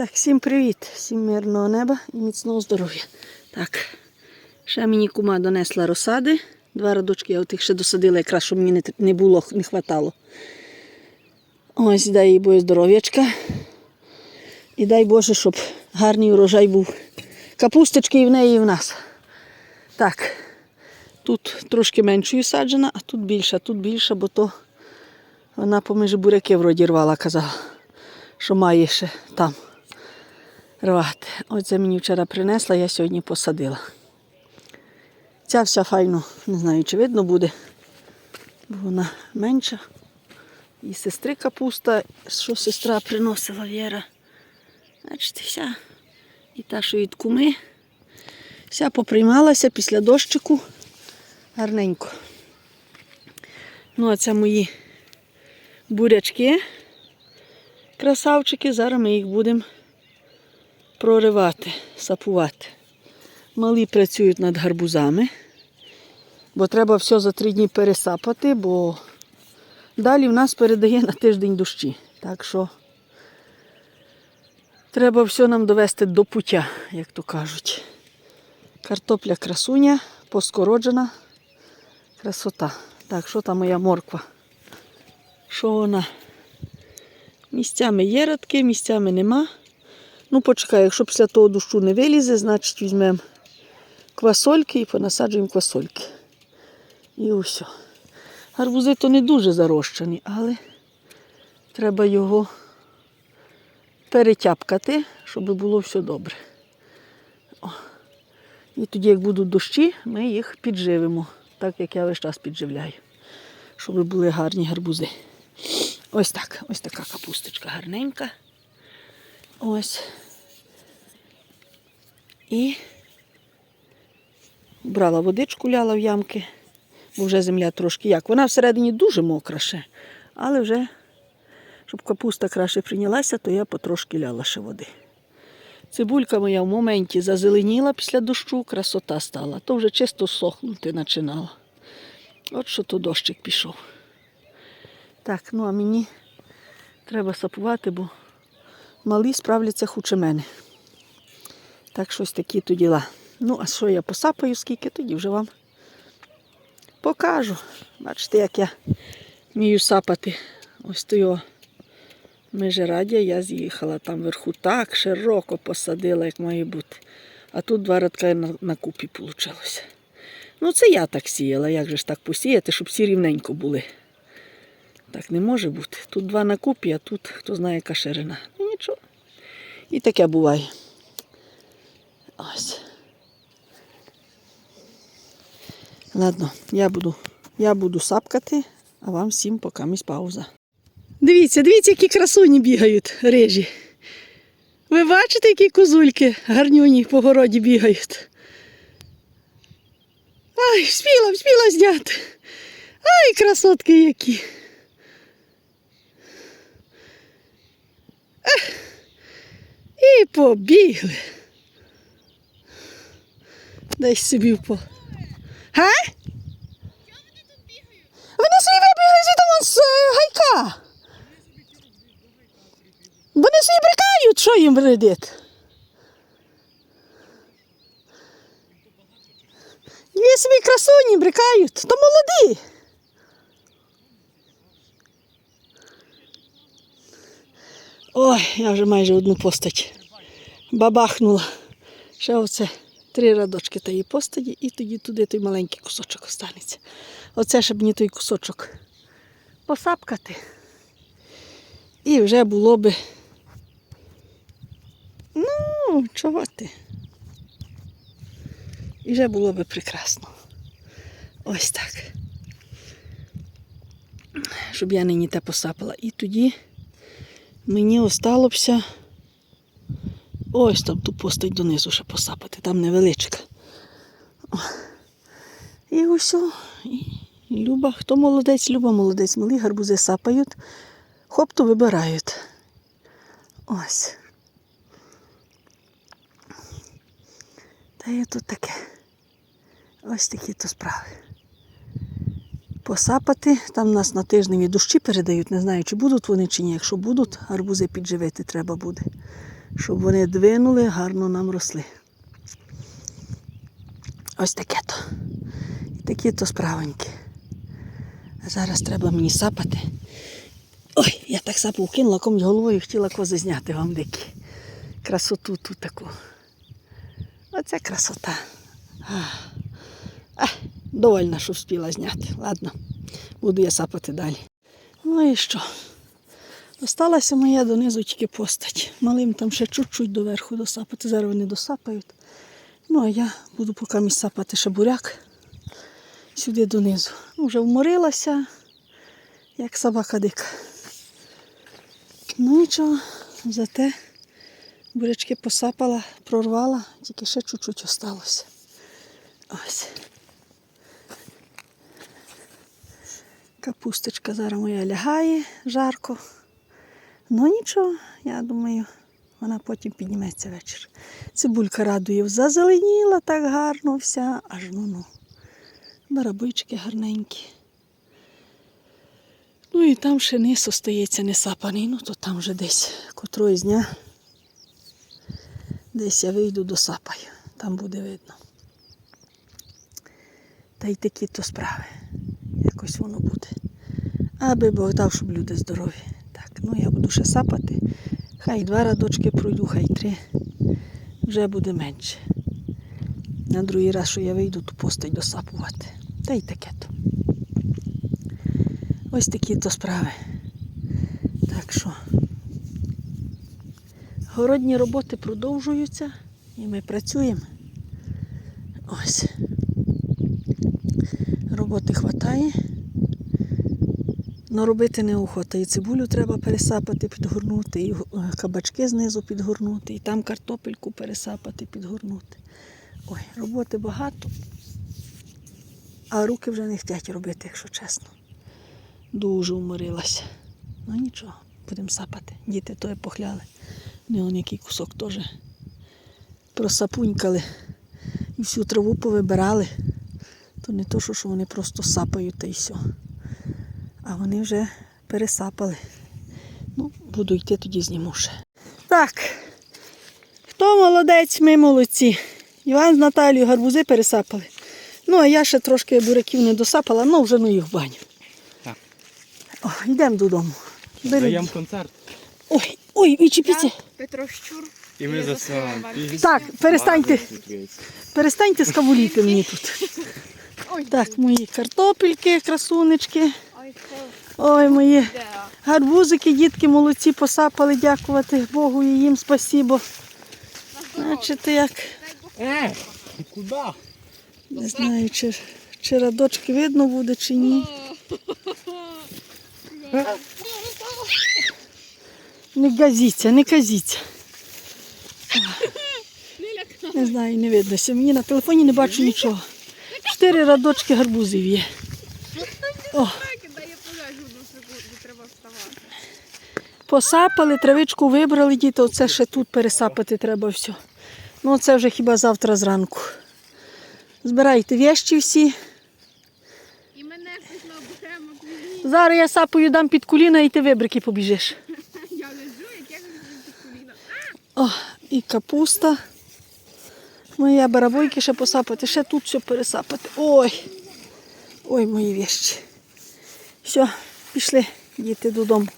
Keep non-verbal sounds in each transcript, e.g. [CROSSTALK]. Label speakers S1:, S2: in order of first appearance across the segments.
S1: Так, всім привіт, всім мирного неба і міцного здоров'я. Так, ще мені кума донесла розсади. Два радочки я отих ще досадила, якраз щоб мені не, було, не хватало. Ось дай їй Боже здоров'ячка. І дай Боже, щоб гарний урожай був. Капусточки і в неї, і в нас. Так, тут трошки меншою саджена, а тут більша, тут більша, бо то вона поміж буряки вроді рвала, казала, що має ще там рвати. Оце мені вчора принесла, я сьогодні посадила. Ця вся файно, не знаю, чи видно буде, бо вона менша. І сестри капуста, що сестра приносила Віра. Бачите, вся. І та, що від куми. Вся поприймалася після дощику. Гарненько. Ну, а це мої бурячки. Красавчики, зараз ми їх будемо проривати, сапувати. Малі працюють над гарбузами, бо треба все за три дні пересапати, бо далі в нас передає на тиждень дощі. Так що треба все нам довести до пуття, як то кажуть. Картопля красуня, поскороджена. Красота. Так, що там моя морква? Що вона? Місцями є радки, місцями нема. Ну, почекай, якщо після того дощу не вилізе, значить візьмемо квасольки і понасаджуємо квасольки. І усе. Гарбузи то не дуже зарощені, але треба його перетяпкати, щоб було все добре. О. І тоді, як будуть дощі, ми їх підживимо, так як я весь час підживляю, щоб були гарні гарбузи. Ось так, ось така капусточка гарненька. Ось. І брала водичку, ляла в ямки, бо вже земля трошки як. Вона всередині дуже мокра ще, але вже, щоб капуста краще прийнялася, то я потрошки ляла ще води. Цибулька моя в моменті зазеленіла після дощу, красота стала, то вже чисто сохнути починала. От що то дощик пішов. Так, ну а мені треба сапувати, бо малі справляться хуче мене. Так, щось такі то діла. Ну, а що я посапаю, скільки, тоді вже вам покажу. Бачите, як я вмію сапати. Ось то його межерадя я з'їхала. Там вверху так широко посадила, як має бути. А тут два радка на, на купі вийшло. Ну, це я так сіяла. Як же ж так посіяти, щоб всі рівненько були. Так не може бути. Тут два на купі, а тут хто знає, яка ширина. Ну нічого. І таке буває. Ось. Ладно, я буду, я буду сапкати, а вам всім поки місь пауза. Дивіться, дивіться, які красуні бігають рижі. Ви бачите, які козульки гарнюні по городі бігають. Ай, вспіла, вспіла зняти. Ай, красотки які. Ех, І побігли. Десь собі впав. Га? Вони собі вибігли звідти з е, гайка. Вони собі брикають, що їм вредить. Дві собі красуні брикають, то молоді. Ой, я вже майже одну постать бабахнула. Ще оце три радочки тієї постаті, і тоді туди той маленький кусочок останеться. Оце щоб мені той кусочок посапкати. І вже було би. Ну, чого ти? І вже було би прекрасно. Ось так. Щоб я нині те посапала. І тоді мені осталося ось там ту постать донизу ще посапати, там невеличка. І. І, і Люба, хто молодець, Люба молодець, малі гарбузи сапають, хоп, то вибирають. Ось. Та є тут таке. Ось такі то справи. Посапати, там нас на тижневі дощі передають, не знаю, чи будуть вони чи ні. Якщо будуть, гарбузи підживити треба буде. Щоб вони двинули, гарно нам росли. Ось таке то. І такі то справоньки. А зараз треба мені сапати. Ой, я так сапу вкинула комусь головою хотіла кози зняти вам дикі. Красоту ту таку. Оце красота. Ах, довольна, що встигла зняти. Ладно, буду я сапати далі. Ну і що? Осталася моя донизу тільки постать. Малим там ще чуть-чуть доверху досапати. Зараз вони досапають. Ну, а я буду поки місь сапати ще буряк сюди донизу. Ну, Вже вморилася, як собака дика. Ну нічого, зате бурячки посапала, прорвала, тільки ще чуть-чуть осталося. Ось. Капусточка зараз моя лягає жарко. Ну нічого, я думаю, вона потім підніметься вечір. Цибулька радує, зазеленіла так гарно вся, аж ну ну. Барабички гарненькі. Ну і там ще низ остається не сапаний, ну то там вже десь котрої дня. Десь я вийду до сапаю, там буде видно. Та й такі то справи. Якось воно буде. Аби Бог дав, щоб люди здорові. Ну я буду ще сапати. Хай два радочки пройду, хай три. Вже буде менше. На другий раз, що я вийду, то постать досапувати. Та й таке то. Ось такі то справи. Так що городні роботи продовжуються і ми працюємо. Ось. Роботи хватає. Но робити неохота. І цибулю треба пересапати, підгорнути, і е, кабачки знизу підгорнути, і там картопельку пересапати, підгорнути. Ой, роботи багато, а руки вже не хочуть робити, якщо чесно. Дуже уморилася. Ну нічого, будемо сапати. Діти то похляли. Не он який кусок теж просапунькали і всю траву повибирали. То не то, що вони просто сапають та й все. А вони вже пересапали. Ну, буду йти тоді зніму ще. Так. Хто молодець, ми молодці. Іван з Наталією гарбузи пересапали. Ну, а я ще трошки буряків не досапала, ну вже ну їх в баню.
S2: Так.
S1: О, йдемо додому.
S2: Даємо концерт.
S1: Ой, ой, відчепіться.
S3: Петро Щур.
S2: І ми засилаємо.
S1: Так, перестаньте, перестаньте скавуліти мені тут.
S3: Ой,
S1: Так, мої картопельки, красунечки.
S3: Ой,
S1: мої гарбузики, дітки молодці посапали, дякувати Богу і їм спасибо. Значить, як,
S2: Е, куди?
S1: не знаю, чи, чи радочки видно буде, чи ні. Не газіться, не казіться. Не знаю, не виднося. Мені на телефоні не бачу нічого. Чотири радочки гарбузів є. О,
S3: Дай я полежу одну секунду, треба вставати.
S1: Посапали, травичку вибрали, діти, оце ще тут пересапати треба все. Ну, це вже хіба завтра зранку. Збирайте вещі всі.
S3: І мене пліні.
S1: Зараз я сапою дам під коліна і ти вибрики побіжиш. [LAUGHS]
S3: Я лежу, як я лежу під коліна.
S1: О, і капуста. Моя барабойки ще посапати, ще тут все пересапати. Ой. Ой, мої вещі. Все, пішли діти додому.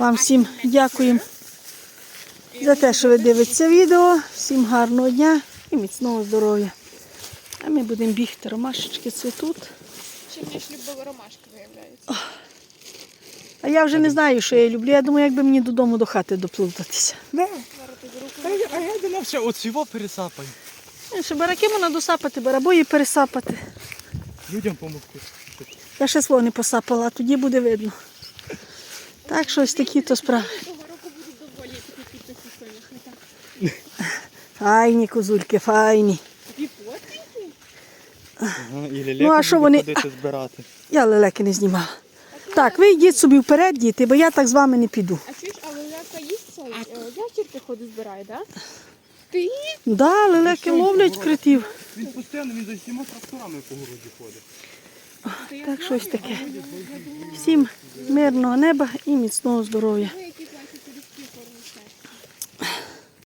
S1: Вам всім дякуємо за те, що ви дивитеся відео. Всім гарного дня і міцного здоров'я. А ми будемо бігти, ромашечки цвітуть.
S3: Ще мені ж любила ромашка виявляється.
S1: А я вже не знаю, що я люблю. Я думаю, якби мені додому до хати доплутатися.
S3: Руку.
S2: А я, думав, що от цього пересапаю.
S1: Ще бараки можна досапати, барабої пересапати.
S2: Людям допомогти.
S1: Я ще свого не посапала, а тоді буде видно. Так що ось такі то справи. Файні козульки, файні. Ну, а що вони-
S2: ходити збирати.
S1: Я лелеки не знімала. Так, ви йдіть собі вперед, діти, бо я так з вами не піду.
S3: А чуєш, а лелека їсть цей? е, Ящірки ходить збирає, так? Ти?
S1: Да, лелеки ловлять критів.
S2: Він постійно, він за всіма тракторами по городі ходить.
S1: Так щось таке. Всім мирного неба і міцного здоров'я.